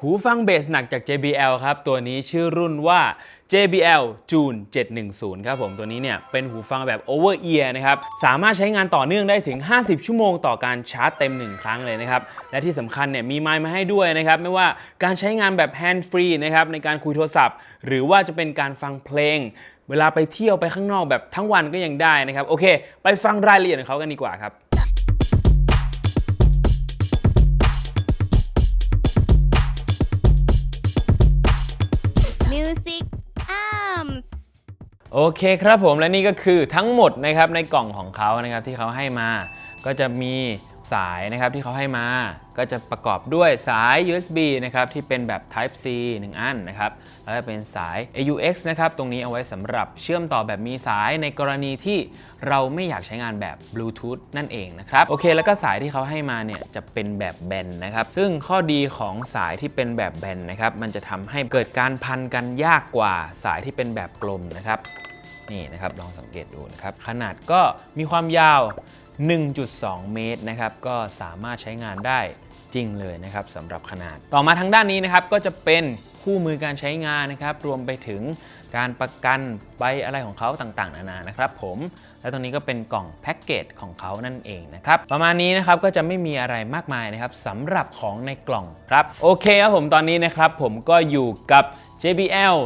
หูฟังเบสหนักจาก JBL ครับ ตัวนี้ชื่อรุ่นว่า JBL June 710 ครับผม ตัวนี้เนี่ยเป็นหูฟังแบบ over ear นะครับ สามารถใช้งานต่อเนื่องได้ถึง 50 ชั่วโมงต่อการชาร์จเต็ม 1 ครั้งเลยนะครับ และที่สำคัญเนี่ยมีไมค์มาให้ด้วยนะครับ ไม่ว่าการใช้งานแบบ hand free นะครับในการคุยโทรศัพท์ หรือว่าจะเป็นการฟังเพลง เวลาไปเที่ยวไปข้างนอกแบบทั้งวันก็ยังได้นะครับ โอเค ไปฟังรายละเอียดของเขากันดีกว่าครับ Music Arms โอเคครับผมและนี่ก็คือทั้งหมดนะครับในกล่องของเขานะครับที่เขาให้มาก็จะมี สายนะครับที่เขาให้มา ก็จะประกอบด้วยสาย USB นะครับที่เป็นแบบ Type C 1 อันนะครับ แล้วก็เป็นสาย AUX นะครับตรงนี้เอาไว้สำหรับเชื่อมต่อแบบมีสายในกรณีที่เราไม่อยากใช้งานแบบ Bluetooth นั่นเองนะครับ โอเค แล้วก็สายที่เขาให้มาเนี่ยจะเป็นแบบแบนนะครับ ซึ่งข้อดีของสายที่เป็นแบบแบนนะครับ มันจะทำให้เกิดการพันกันยากกว่าสายที่เป็นแบบกลมนะครับ นี่นะครับลองสังเกตดูนะครับ ขนาดก็มีความยาว 1.2 เมตรนะครับก็สามารถใช้งานได้จริงเลยนะครับสำหรับขนาด ต่อมาทางด้านนี้นะครับก็จะเป็นคู่มือการใช้งานนะครับ รวมไปถึงการประกันใบอะไรของเขาต่างๆ นานานะครับ ผม และตรงนี้ก็เป็นกล่องแพ็กเกจของเขานั่นเองนะครับ ประมาณนี้นะครับก็จะไม่มีอะไรมากมายนะครับสำหรับของในกล่องครับ โอเคครับผมตอนนี้นะครับผมก็อยู่กับ JBL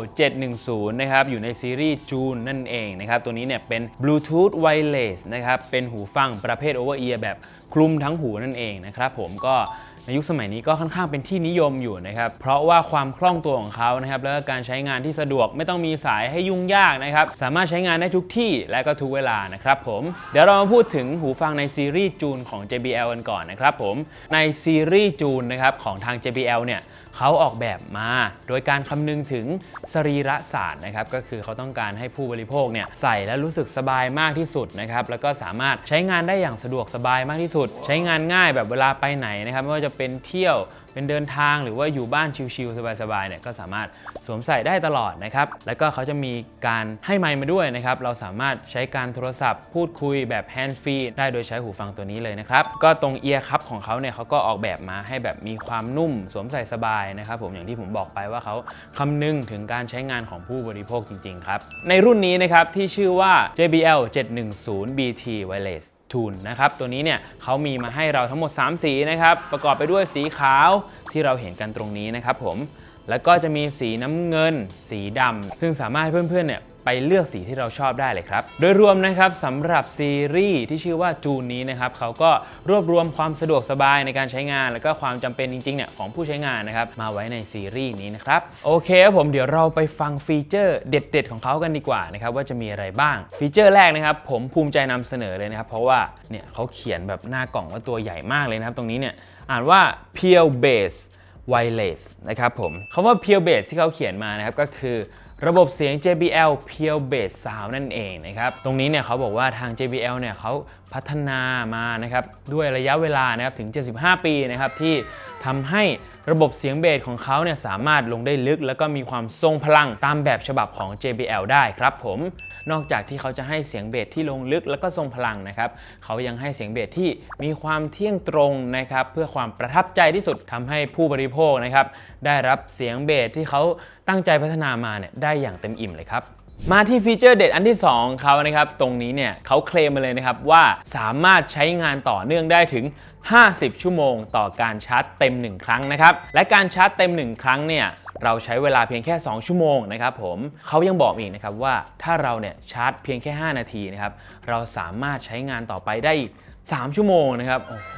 710 นะครับ อยู่ในซีรีส์ June นั่นเองนะครับ ตัวนี้เนี่ยเป็น Bluetooth Wireless นะครับ เป็นหูฟังประเภท Over Ear แบบคลุมทั้งหูนั่นเองนะครับผมก็ในยุคสมัยนี้ก็ค่อนข้างเป็นที่นิยมอยู่นะครับ เพราะว่าความคล่องตัวของเขานะครับ แล้วก็การใช้งานที่สะดวกไม่ต้องมีสายให้ยุ่งยากนะครับ สามารถใช้งานได้ทุกที่และก็ทุกเวลานะครับผม เดี๋ยวเรามาพูดถึงหูฟังในซีรีส์ June ของ JBL กันก่อนนะครับผม ในซีรีส์ June นะครับของทาง JBL เนี่ย เขาออกแบบมา โดยการคำนึงถึงสรีระศาสตร์นะครับก็คือเขาต้องการให้ผู้บริโภคเนี่ยใส่และรู้สึกสบายมากที่สุดนะครับแล้วก็สามารถใช้งานได้อย่างสะดวกสบายมากที่สุด ใช้งานง่ายแบบเวลาไปไหนนะครับไม่ว่าจะเป็นเที่ยวเป็นเดินทางหรือว่าอยู่บ้านชิลๆสบายๆเนี่ยก็สามารถสวมใส่ได้ตลอดนะครับ แล้วก็เขาจะมีการให้ไมค์มาด้วยนะครับ เราสามารถใช้การโทรศัพท์พูดคุยแบบ hand free ได้โดยใช้หูฟังตัวนี้เลยนะครับ ก็ตรงเอียร์คัพของเขาเนี่ยเขาก็ออกแบบมาให้แบบมีความนุ่ม สวมใส่สบายนะครับผมอย่างที่ผมบอกไปว่าเขาคำนึงถึงการใช้งานของผู้บริโภคจริงๆครับในรุ่นนี้นะครับที่ชื่อว่า JBL 710 BT Wireless ทูนนะครับตัวนี้เนี่ยเขามีมาให้เราทั้งหมด 3 สีนะครับประกอบไปด้วยสีขาวที่เราเห็นกันตรงนี้นะครับผมแล้วก็จะมีสีน้ำเงิน สีดำซึ่งสามารถให้เพื่อนๆเนี่ย ไปเลือกสีที่เราชอบได้เลยครับ โดยรวมนะครับสำหรับซีรีส์ที่ชื่อว่าจูนนี้นะครับเขาก็รวบรวมความสะดวกสบายในการใช้งาน แล้วก็ความจำเป็นจริงๆเนี่ยของผู้ใช้งานนะครับมาไว้ในซีรีส์นี้นะครับโอเคครับผมเดี๋ยวเราไปฟังฟีเจอร์เด็ด ๆ ของเขากันดีกว่านะครับว่าจะมีอะไรบ้างฟีเจอร์แรกนะครับผมภูมิใจนำเสนอเลยนะครับเพราะว่าเนี่ยเขาเขียนแบบหน้ากล่องว่าตัวใหญ่มากเลยนะครับตรงนี้เนี่ยอ่านว่า Pure Base Wireless นะครับผมคำว่า Pure Bass ที่เขาเขียนมานะครับก็คือ ระบบเสียง JBL Pure Bass Sound นั่นเองนะครับ ตรงนี้เนี่ยเขาบอกว่าทาง JBL เนี่ยเขาพัฒนามานะครับด้วยระยะเวลานะครับถึง 75 ปีนะครับที่ทำให้ระบบเสียงเบสของเขาเนี่ยสามารถลงได้ลึก แล้วก็มีความทรงพลังตามแบบฉบับของ JBL ได้ครับผม นอกจากที่เขาจะให้เสียงเบสที่ลงลึกแล้วก็ทรงพลังนะครับ เขายังให้เสียงเบสที่มีความเที่ยงตรงนะครับ เพื่อความประทับใจที่สุดทำให้ผู้บริโภคนะครับ ได้รับเสียงเบสที่เขาตั้งใจพัฒนามาเนี่ยได้อย่างเต็มอิ่มเลยครับ มาที่ฟีเจอร์เด็ดอันที่2ของเขานะครับ ตรงนี้เนี่ยเขาเคลมมาเลยนะครับ ว่าสามารถใช้งานต่อเนื่องได้ถึง 50 ชั่วโมง ต่อการชาร์จเต็ม 1 ครั้งนะครับ และการชาร์จเต็ม 1 ครั้งเนี่ยเราใช้เวลาเพียงแค่ 2 ชั่วโมงนะครับผมเขายังบอกอีกนะครับว่าถ้าเราเนี่ยชาร์จเพียงแค่ 5 นาทีนะครับเราสามารถใช้งานต่อไปได้อีก 3 ชั่วโมงนะครับ โอ้โห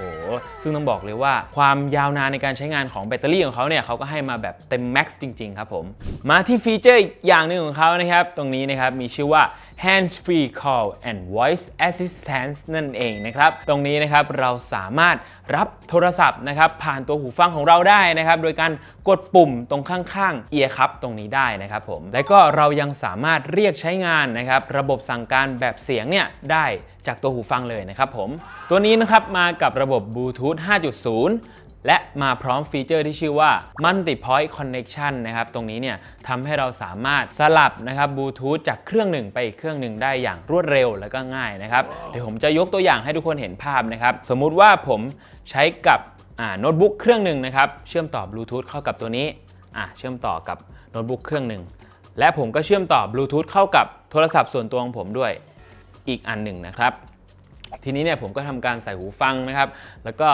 ซึ่งต้องบอกเลยว่าความยาวนานในการใช้งานของแบตเตอรี่ของเขาเนี่ยเขาก็ให้มาแบบเต็มแม็กซ์จริง ๆ ครับผม มาที่ฟีเจอร์อีกอย่างหนึ่งของเขานะครับ ตรงนี้นะครับมีชื่อว่า hands free call and voice assistance นั่นเองนะครับ ตรงนี้นะครับเราสามารถรับโทรศัพท์นะครับผ่านตัวหูฟังของเราได้นะครับ โดยการกดปุ่มตรงข้างๆ ear cup ตรงนี้ได้นะครับผม และก็เรายังสามารถเรียกใช้งานนะครับระบบสั่งการแบบเสียงเนี่ยได้จากตัวหูฟังเลยนะครับผม ตัวนี้นะครับมากับระบบ Bluetooth 5.0 และมาพร้อมฟีเจอร์ที่ชื่อว่า Multi Point Connection นะครับ ตรงนี้เนี่ยทำให้เราสามารถสลับนะครับบลูทูธจากเครื่องหนึ่งไปอีกเครื่องหนึ่งได้อย่างรวดเร็วและก็ง่ายนะครับ เดี๋ยวผมจะยกตัวอย่างให้ทุกคนเห็นภาพนะครับ สมมุติว่าผมใช้กับโน้ตบุ๊กเครื่องหนึ่งนะครับ เชื่อมต่อบลูทูธเข้ากับตัวนี้เชื่อมต่อกับโน้ตบุ๊กเครื่องหนึ่งและผมก็เชื่อมต่อบลูทูธเข้ากับโทรศัพท์ส่วนตัวของผมด้วยอีกอันหนึ่งนะครับ ทีนี้เนี่ยผมก็ทำการใส่หูฟังนะครับ แล้วก็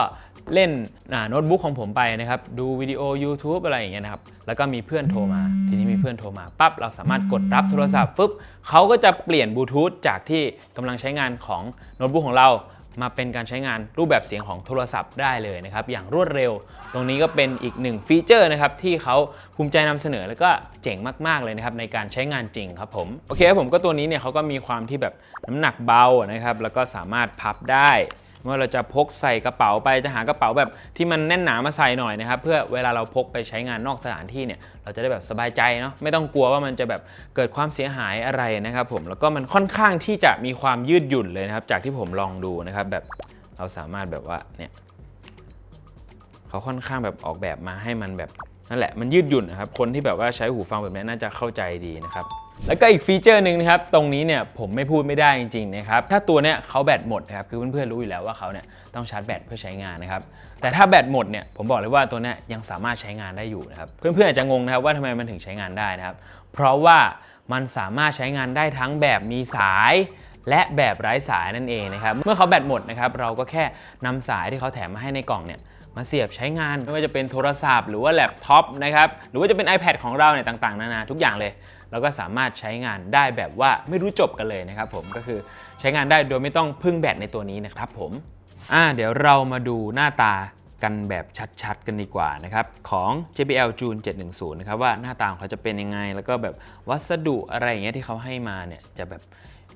เล่นอ่าโน้ตบุ๊กของผมไปนะครับ ดูวิดีโอ YouTube อะไรอย่างเงี้ยนะครับ แล้วก็มีเพื่อนโทรมา ทีนี้มีเพื่อนโทรมาปั๊บเราสามารถกดรับโทรศัพท์ปุ๊บเขาก็จะเปลี่ยนบลูทูธจากที่กำลังใช้งานของโน้ตบุ๊กของเรา มาเป็นการใช้งานรูปแบบเสียงของโทรศัพท์ได้เลยนะครับ อย่างรวดเร็ว ตรงนี้ก็เป็นอีกหนึ่งฟีเจอร์นะครับที่เขาภูมิใจนำเสนอแล้วก็เจ๋งมาก ๆ เลยนะครับในการใช้งานจริงครับผม โอเคครับผมก็ตัวนี้เนี่ยเขาก็มีความที่แบบน้ำหนักเบานะครับแล้วก็สามารถพับได้ ว่าเราจะพกใส่กระเป๋าไปจะหากระเป๋าแบบที่มันแน่นหนามาใส่หน่อยนะครับเพื่อเวลาเราพกไปใช้งานนอกสถานที่เนี่ยเราจะได้แบบสบายใจเนาะไม่ต้องกลัวว่ามันจะแบบเกิดความเสียหายอะไรนะครับผมแล้วก็มันค่อนข้างที่จะมีความยืดหยุ่นเลยนะครับจากที่ผมลองดูนะครับแบบเราสามารถแบบว่าเนี่ยเขาค่อนข้างแบบออกแบบมาให้มันแบบนั่นแหละมันยืดหยุ่นนะครับคนที่แบบว่าใช้หูฟังแบบนี้น่าจะเข้าใจดีนะครับ แล้วก็อีกฟีเจอร์หนึ่งนะครับ ตรงนี้เนี่ยผมไม่พูดไม่ได้จริงๆนะครับ ถ้าตัวเนี้ยเขาแบตหมดนะครับ คือเพื่อนๆรู้อยู่แล้วว่าเขาเนี่ยต้องชาร์จแบตเพื่อใช้งานนะครับ แต่ถ้าแบตหมดเนี่ยผมบอกเลยว่าตัวเนี้ยยังสามารถใช้งานได้อยู่นะครับ เพื่อนๆอาจจะงงนะครับว่าทำไมมันถึงใช้งานได้นะครับ เพราะว่ามันสามารถใช้งานได้ทั้งแบบมีสาย และแบบไร้สายนั่นเองนะครับ เมื่อเขาแบตหมดนะครับเราก็แค่นำสายที่เขาแถมมาให้ในกล่องเนี่ย มาเสียบใช้งานไม่ว่าจะเป็นโทรศัพท์หรือว่าแล็ปท็อปนะครับหรือว่าจะเป็น iPad ของเราเนี่ยต่างๆนานาทุกอย่างเลยเราก็สามารถใช้งานได้แบบว่าไม่รู้จบกันเลยนะครับผมก็คือใช้งานได้โดยไม่ต้องพึ่งแบตในตัวนี้นะครับผมอ่าเดี๋ยวเรามาดูหน้าตากันแบบชัดๆ กันดีกว่านะครับของ JBL June 710 นะครับว่าหน้าตาของเขาจะเป็นยังไง แล้วก็แบบวัสดุอะไรอย่างเงี้ยที่เขาให้มาเนี่ยจะแบบ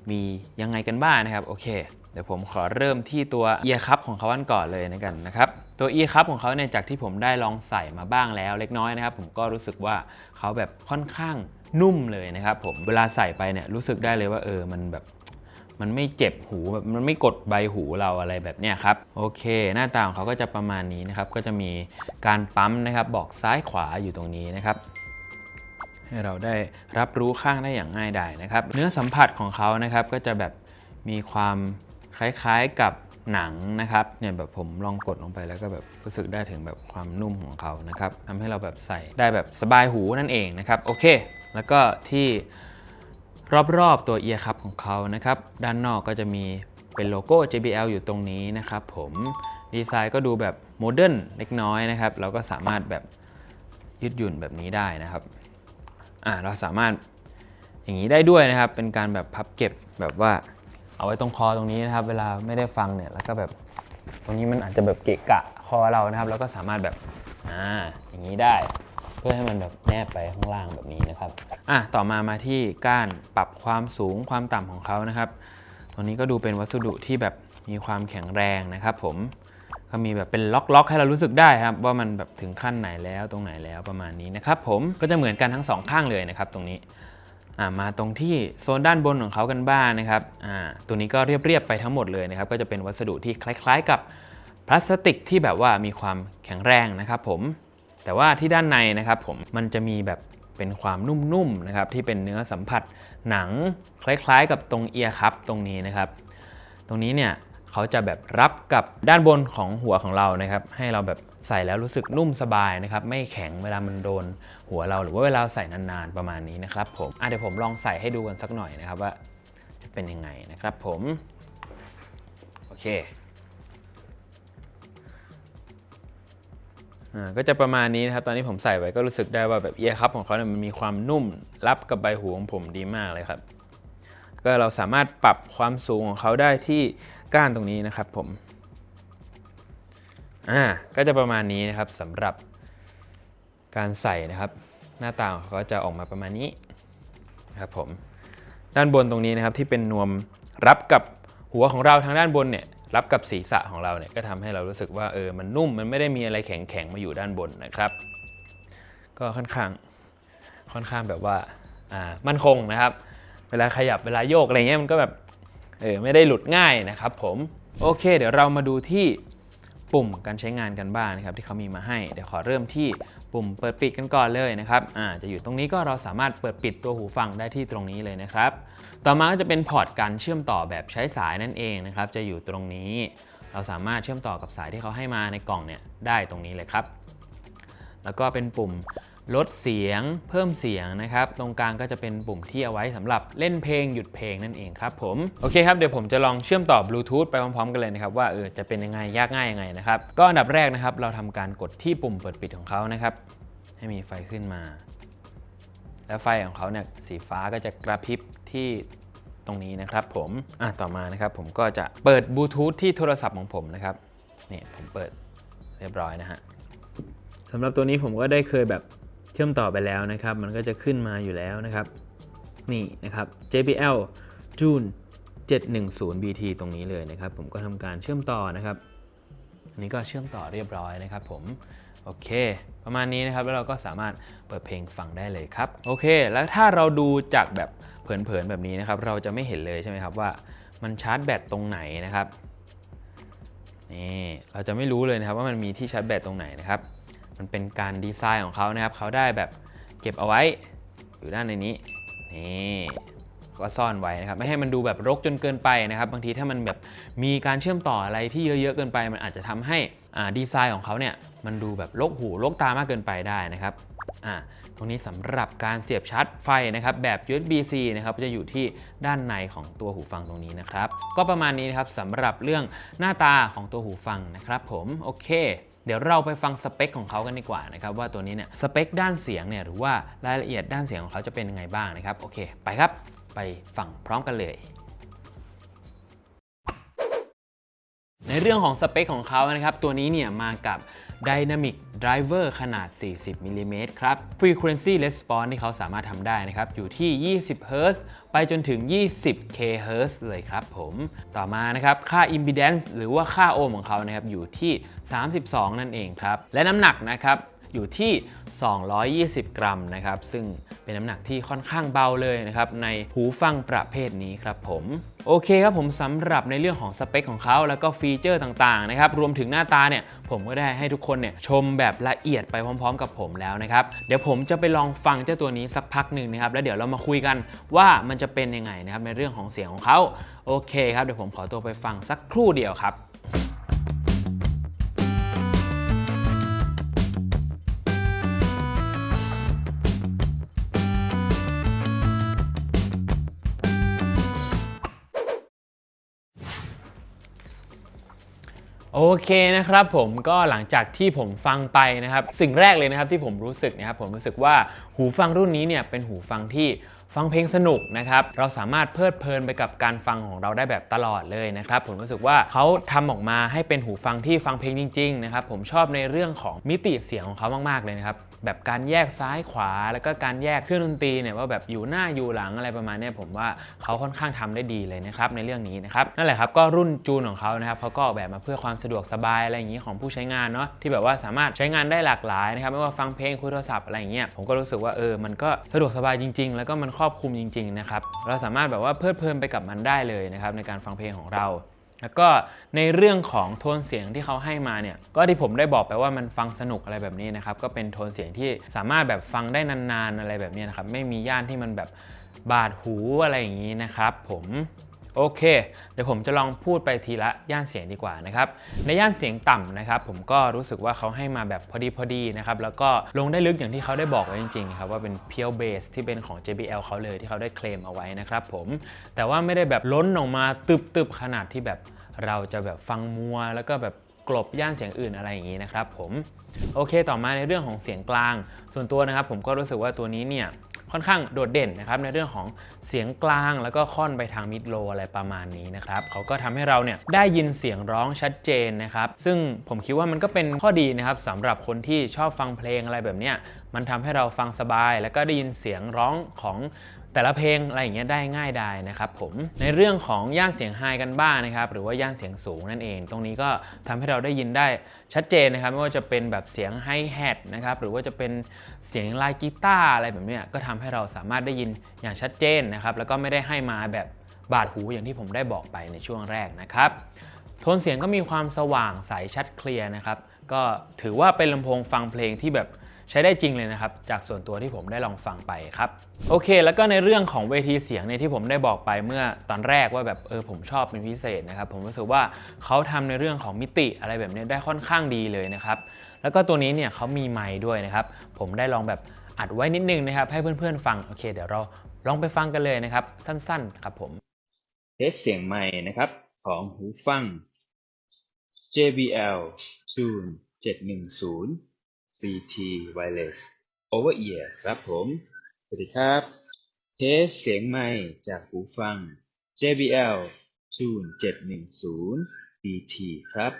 มียังไงกันบ้างนะครับโอเค เดี๋ยวผมขอเริ่มที่ตัว ear cup ของเขาอันก่อนเลยนะกันนะครับตัว ear cup ของเขาเนี่ยจากที่ผมได้ลองใส่มาบ้างแล้วเล็กน้อยนะครับ ผมก็รู้สึกว่าเขาแบบค่อนข้างนุ่มเลยนะครับผมเวลาใส่ไปเนี่ยรู้สึกได้เลยว่าเออมันแบบมันไม่เจ็บหูแบบมันไม่กดใบหูเราอะไรแบบเนี้ยครับโอเค หน้าตาของเขาก็จะประมาณนี้นะครับ ก็จะมีการปั๊มนะครับ บอกซ้ายขวาอยู่ตรงนี้นะครับ ให้เราได้รับรู้ข้างได้อย่างง่ายดายนะครับ เนื้อสัมผัสของเขานะครับก็จะแบบมีความคล้ายๆกับหนังนะครับเนี่ยแบบผมลองกดลงไปแล้วก็แบบรู้สึกได้ถึงแบบความนุ่มของเขานะครับทำให้เราแบบใส่ได้แบบสบายหูนั่นเองนะครับโอเค แล้วก็ที่รอบๆตัวเอียร์คัพของเขานะครับด้านนอกก็จะมีเป็นโลโก้ JBL อยู่ตรงนี้นะครับผมดีไซน์ก็ดูแบบโมเดิร์นเล็กน้อยนะครับ เราก็สามารถแบบยืดหยุ่นแบบนี้ได้นะครับ อ่าเราสามารถอย่างนี้ได้ด้วยนะครับ เป็นการแบบพับเก็บแบบว่าเอาไว้ตรงคอตรงนี้นะครับ เวลาไม่ได้ฟังเนี่ยแล้วก็แบบตรงนี้มันอาจจะแบบเกะกะคอเรานะครับ แล้วก็สามารถแบบอ่าอย่างนี้ได้ เพื่อให้มันแบบแนบไปข้างล่างแบบนี้นะครับอะต่อมามาที่ก้านปรับความสูงความต่ำของเขานะครับตัวนี้ก็ดูเป็นวัสดุที่แบบมีความแข็งแรงนะครับ ผม ก็มีแบบเป็นล็อกๆ ให้เรารู้สึกได้ครับ ว่ามันแบบถึงขั้นไหนแล้วตรงไหนแล้วประมาณนี้นะครับผมก็จะเหมือนกันทั้งสองข้างเลยนะครับตรงนี้มาตรงที่โซนด้านบนของเขากันบ้างนะครับตัวนี้ก็เรียบๆไปทั้งหมดเลยนะครับก็จะเป็นวัสดุที่คล้าย ๆ กับพลาสติกที่แบบว่ามีความแข็งแรงนะครับผมแต่ว่าที่ด้านในนะครับผมมันจะมีแบบเป็นความนุ่มๆนะครับที่เป็นเนื้อสัมผัสหนังคล้ายๆ กับตรงเอียร์คัพตรงนี้นะครับ ตรงนี้เนี่ย เขาจะแบบรับกับด้านบนของหัวของเรานะครับ ให้เราแบบใส่แล้วรู้สึกนุ่มสบายนะครับ ไม่แข็งเวลามันโดนหัวเราหรือว่าเวลาใส่นานๆประมาณนี้นะครับผมอะเดี๋ยวผมลองใส่ให้ดูกันสักหน่อยนะครับว่าจะเป็นยังไงนะครับผมโอเคก็จะประมาณนี้นะครับ ตอนนี้ผมใส่ไว้ก็รู้สึกได้ว่าแบบเอียร์คัพของเขาเนี่ยมันมีความนุ่มรับกับใบหูของผมดีมากเลยครับ ก็เราสามารถปรับความสูงของเขาได้ที่ ก้านตรงนี้นะครับผมอ่าก็จะประมาณนี้นะครับสำหรับการใส่นะครับ หน้าตางเขาก็จะออกมาประมาณนี้นะครับผมด้านบนตรงนี้นะครับที่เป็นนวมรับกับหัวของเราทางด้านบนเนี่ยรับกับศีรษะของเราเนี่ยก็ทำให้เรารู้สึกว่าเออมันนุ่มมันไม่ได้มีอะไรแข็งๆมาอยู่ด้านบนนะครับ ก็ค่อนข้างค่อนข้างแบบว่าอ่ามั่นคงนะครับ เวลาขยับเวลาโยกอะไรเงี้ยมันก็แบบ เออไม่ได้หลุดง่ายนะครับผม โอเค เดี๋ยวเรามาดูที่ปุ่มการใช้งานกันบ้างนะครับที่เขามีมาให้ เดี๋ยวขอเริ่มที่ปุ่มเปิดปิดกันก่อนเลยนะครับอ่าจะอยู่ตรงนี้ก็เราสามารถเปิดปิดตัวหูฟังได้ที่ตรงนี้เลยนะครับ ต่อมาก็จะเป็นพอร์ตการเชื่อมต่อแบบใช้สายนั่นเองนะครับจะอยู่ตรงนี้ เราสามารถเชื่อมต่อกับสายที่เขาให้มาในกล่องเนี่ยได้ตรงนี้เลยครับ แล้วก็เป็นปุ่มลดเสียงเพิ่มเสียงนะครับ ตรงกลางก็จะเป็นปุ่มที่เอาไว้สำหรับเล่นเพลงหยุดเพลงนั่นเองครับผมโอเคครับเดี๋ยวผมจะลองเชื่อมต่อบลูทูธไปพร้อมๆกันเลยนะครับว่าเออจะเป็นยังไงยากง่ายยังไงนะครับก็อันดับแรกนะครับเราทำการกดที่ปุ่มเปิดปิดของเขานะครับให้มีไฟขึ้นมา แล้วไฟของเขาเนี่ยสีฟ้าก็จะกระพริบที่ตรงนี้นะครับผมอะต่อมานะครับผมก็จะเปิดบลูทูธที่โทรศัพท์ของผมนะครับนี่ผมเปิดเรียบร้อยนะฮะ สำหรับตัวนี้ผมก็ได้เคยแบบเชื่อมต่อไปแล้วนะครับ มันก็จะขึ้นมาอยู่แล้วนะครับ นี่นะครับ JBL June 710 BT ตรงนี้เลยนะครับ ผมก็ทำการเชื่อมต่อนะครับ อันนี้ก็เชื่อมต่อเรียบร้อยนะครับผมโอเค ประมาณนี้นะครับ แล้วเราก็สามารถเปิดเพลงฟังได้เลยครับ โอเค แล้วถ้าเราดูจากแบบเผินๆแบบนี้นะครับ เราจะไม่เห็นเลยใช่ไหมครับว่ามันชาร์จแบตตรงไหนนะครับ นี่ เราจะไม่รู้เลยนะครับว่ามันมีที่ชาร์จแบตตรงไหนนะครับ มันเป็นการดีไซน์ของเขานะครับ เขาได้แบบเก็บเอาไว้อยู่ด้านในนี้ นี่ก็ซ่อนไว้นะครับ ไม่ให้มันดูแบบรกจนเกินไปนะครับ บางทีถ้ามันแบบมีการเชื่อมต่ออะไรที่เยอะๆเกินไป มันอาจจะทำให้ดีไซน์ของเขาเนี่ยมันดูแบบรกหูรกตามากเกินไปได้นะครับอ่าตรงนี้สำหรับการเสียบชาร์จไฟนะครับแบบ USB-C นะครับจะอยู่ที่ด้านในของตัวหูฟังตรงนี้นะครับ ก็ประมาณนี้นะครับสำหรับเรื่องหน้าตาของตัวหูฟังนะครับ ผมโอเค เดี๋ยวเราไปฟังสเปคของเขากันดีกว่านะครับว่าตัวนี้เนี่ยสเปคด้านเสียงเนี่ยหรือว่ารายละเอียดด้านเสียงของเขาจะเป็นยังไงบ้างนะครับโอเค ไปครับไปฟังพร้อมกันเลยในเรื่องของสเปคของเขานะครับ ตัวนี้เนี่ยมากับ Dynamic Driver ขนาด 40 มิลลิเมตรครับ Frequency Response ที่เขาสามารถทำได้นะครับ อยู่ที่ 20 Hz ไปจนถึง 20 kHz เลยครับผม ต่อมานะครับ ค่า Impedance หรือว่าค่าโอห์มของเขานะครับ อยู่ที่ 32 นั่นเองครับ และน้ำหนักนะครับ อยู่ที่ 220 กรัมนะครับ ซึ่งเป็นน้ำหนักที่ค่อนข้างเบาเลยนะครับ ในหูฟังประเภทนี้ครับผมโอเคครับผมสำหรับในเรื่องของสเปคของเขาแล้วก็ฟีเจอร์ต่างๆนะครับรวมถึงหน้าตาเนี่ยผมก็ได้ให้ทุกคนเนี่ยชมแบบละเอียดไปพร้อม ๆ กับผมแล้วนะครับเดี๋ยวผมจะไปลองฟังเจ้าตัวนี้สักพักหนึ่งนะครับแล้วเดี๋ยวเรามาคุยกันว่ามันจะเป็นยังไงนะครับในเรื่องของเสียงของเขาโอเคครับเดี๋ยวผมขอตัวไปฟังสักครู่เดียวครับ โอเคนะครับผมก็หลังจากที่ผมฟังไปนะครับ สิ่งแรกเลยนะครับที่ผมรู้สึกนะครับผมรู้สึกว่าหูฟังรุ่นนี้เนี่ยเป็นหูฟังที่ ฟังเพลงสนุกนะครับ เราสามารถเพลิดเพลินไปกับการฟังของเราได้แบบตลอดเลยนะครับ ผมรู้สึกว่าเขาทำออกมาให้เป็นหูฟังที่ฟังเพลงจริงๆนะครับ ผมชอบในเรื่องของมิติเสียงของเขามากๆเลยนะครับ แบบการแยกซ้ายขวา แล้วก็การแยกเครื่องดนตรีเนี่ยว่าแบบอยู่หน้าอยู่หลังอะไรประมาณนี้ผมว่าเขาค่อนข้างทำได้ดีเลยนะครับในเรื่องนี้นะครับนั่นแหละครับก็รุ่นจูนของเขานะครับเขาก็ออกแบบมาเพื่อความสะดวกสบายอะไรอย่างนี้ของผู้ใช้งานเนาะที่แบบว่าสามารถใช้งานได้หลากหลายนะครับไม่ว่าฟังเพลงคุยโทรศัพท์อะไรอย่างเงี้ยผมก็รู้สึกว่าเออมันก็สะดวกสบายจริง ๆ แล้วก็มันครอบคลุมจริงๆนะครับเราสามารถแบบว่าเพลิดเพลินไปกับมันได้เลยนะครับในการฟังเพลงของเรา แล้วก็ในเรื่องของโทนเสียงที่เขาให้มาเนี่ยก็ที่ผมได้บอกไปว่ามันฟังสนุกอะไรแบบนี้นะครับก็เป็นโทนเสียงที่สามารถแบบฟังได้นานๆอะไรแบบนี้นะครับไม่มีย่านที่มันแบบบาดหูอะไรอย่างนี้นะครับผม โอเค เดี๋ยวผมจะลองพูดไปทีละย่านเสียงดีกว่านะครับ ในย่านเสียงต่ำนะครับ ผมก็รู้สึกว่าเขาให้มาแบบพอดีพอดีนะครับ แล้วก็ลงได้ลึกอย่างที่เขาได้บอกไว้จริงๆครับว่าเป็น pure bass ที่เป็นของ JBL เขาเลยที่เขาได้เคลมเอาไว้นะครับผม แต่ว่าไม่ได้แบบล้นออกมาตึบๆขนาดที่แบบเราจะแบบฟังมัวแล้วก็แบบกลบย่านเสียงอื่นอะไรอย่างนี้นะครับผม โอเค ต่อมาในเรื่องของเสียงกลาง ส่วนตัวนะครับผมก็รู้สึกว่าตัวนี้เนี่ย ค่อนข้างโดดเด่นนะครับในเรื่องของเสียงกลางแล้วก็ค่อนไปทางมิดโลอะไรประมาณนี้นะครับเขาก็ทำให้เราเนี่ยได้ยินเสียงร้องชัดเจนนะครับซึ่งผมคิดว่ามันก็เป็นข้อดีนะครับสำหรับคนที่ชอบฟังเพลงอะไรแบบเนี้ยมันทำให้เราฟังสบาย แล้วก็ได้ยินเสียงร้องของ แต่ละเพลงอะไรอย่างเงี้ยได้ง่ายดายนะครับผมในเรื่องของย่านเสียงไฮกันบ้างนะครับหรือว่าย่านเสียงสูงนั่นเอง ตรงนี้ก็ทำให้เราได้ยินได้ชัดเจนนะครับไม่ว่าจะเป็นแบบเสียงไฮแฮทนะครับหรือว่าจะเป็นเสียงลายกีตาร์อะไรแบบเนี้ยก็ทำให้เราสามารถได้ยินอย่างชัดเจนนะครับแล้วก็ไม่ได้ให้มาแบบบาดหูอย่างที่ผมได้บอกไปในช่วงแรกนะครับโทนเสียงก็มีความสว่างใสชัดเคลียร์นะครับก็ถือว่าเป็นลำโพงฟังเพลงที่แบบ ใช้ได้จริงเลยนะครับ จากส่วนตัวที่ผมได้ลองฟังไปครับ โอเค แล้วก็ในเรื่องของเวทีเสียงเนี่ยที่ผมได้บอกไปเมื่อตอนแรกว่าแบบเออผมชอบเป็นพิเศษนะครับ ผมรู้สึกว่าเขาทำในเรื่องของมิติอะไรแบบนี้ได้ค่อนข้างดีเลยนะครับ แล้วก็ตัวนี้เนี่ยเขามีไมค์ด้วยนะครับ ผมได้ลองแบบอัดไว้นิดนึงนะครับ ให้เพื่อนๆฟังโอเค เดี๋ยวเราลองไปฟังกันเลยนะครับ สั้นๆครับผมเทสเสียงใหม่นะครับของหูฟัง JBL Tune 710 BT Wireless Over Ear ครับผม สวัสดีครับ เทสเสียงไม่จากหูฟัง JBL Tune 710 BT ครับ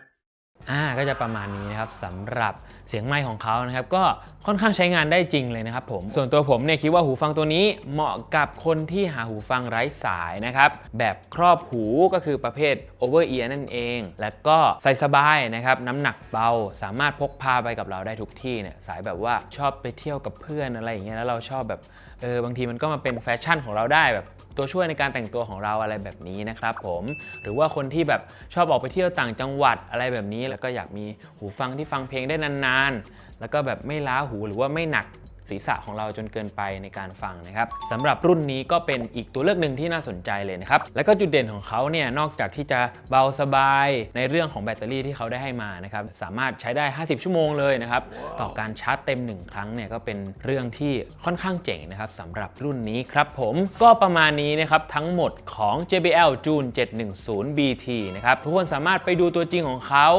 อ่าก็จะประมาณนี้นะครับสำหรับเสียงไมค์ของเขานะครับก็ค่อนข้างใช้งานได้จริงเลยนะครับผมส่วนตัวผมเนี่ยคิดว่าหูฟังตัวนี้เหมาะกับคนที่หาหูฟังไร้สายนะครับแบบครอบหูก็คือประเภท over ear นั่นเอง แล้วก็ใส่สบายนะครับน้ำหนักเบาสามารถพกพาไปกับเราได้ทุกที่เนี่ยสายแบบว่าชอบไปเที่ยวกับเพื่อนอะไรอย่างเงี้ยแล้วเราชอบแบบเออบางทีมันก็มาเป็นแฟชั่นของเราได้แบบตัวช่วยในการแต่งตัวของเราอะไรแบบนี้นะครับผมหรือว่าคนที่แบบชอบออกไปเที่ยวต่างจังหวัดอะไรแบบนี้แล้วก็อยากมีหูฟังที่ฟังเพลงได้นานๆ แล้วก็แบบไม่ล้าหูหรือว่าไม่หนัก ศีรษะของเราจนเกินไปในการฟังนะครับสำหรับรุ่นนี้ก็เป็นอีกตัวเลือกหนึ่งที่น่าสนใจเลยนะครับ แล้วก็จุดเด่นของเขาเนี่ยนอกจากที่จะเบาสบายในเรื่องของแบตเตอรี่ที่เขาได้ให้มานะครับสามารถใช้ได้ 50 ชั่วโมงเลยนะครับต่อการชาร์จเต็ม 1 ครั้งเนี่ยก็เป็นเรื่องที่ค่อนข้างเจ๋งนะครับสำหรับรุ่นนี้ครับผมก็ประมาณนี้นะครับทั้งหมดของ JBL June 710 BT นะครับทุกคนสามารถไปดูตัวจริงของเขา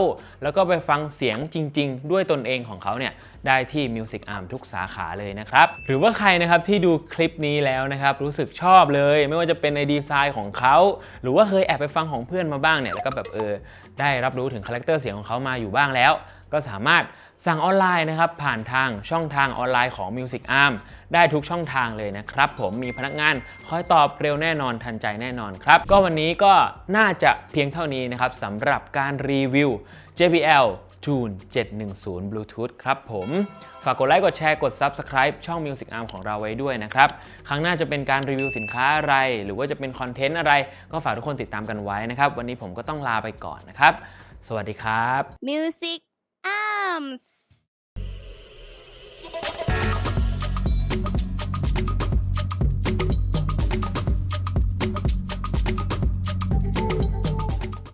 แล้วก็ไปฟังเสียงจริง ๆ ด้วยตนเองของเขาเนี่ย ได้ที่ Music Arm ทุกสาขาเลยนะครับ หรือว่าใครนะครับที่ดูคลิปนี้แล้วนะครับรู้สึกชอบเลย ไม่ว่าจะเป็นในดีไซน์ของเขา หรือว่าเคยแอบไปฟังของเพื่อนมาบ้างเนี่ยแล้วก็แบบเออได้รับรู้ถึงคาแรคเตอร์เสียงของเขามาอยู่บ้างแล้ว ก็สามารถสั่งออนไลน์นะครับผ่านทางช่องทางออนไลน์ของ Music Arm ได้ทุกช่องทางเลยนะครับ ผมมีพนักงานคอยตอบเร็วแน่นอนทันใจแน่นอนครับ ก็วันนี้ก็น่าจะเพียงเท่านี้นะครับสำหรับการรีวิว JBL Tune 710 Bluetooth ครับผม ฝากกดไลค์กดแชร์กด Subscribe ช่อง Music Arm ของเราไว้ด้วยนะครับ ครั้งหน้าจะเป็นการรีวิวสินค้าอะไร หรือว่าจะเป็นคอนเทนต์อะไร ก็ฝากทุกคนติดตามกันไว้นะครับ วันนี้ผมก็ต้องลาไปก่อนนะครับ สวัสดีครับ Music Arms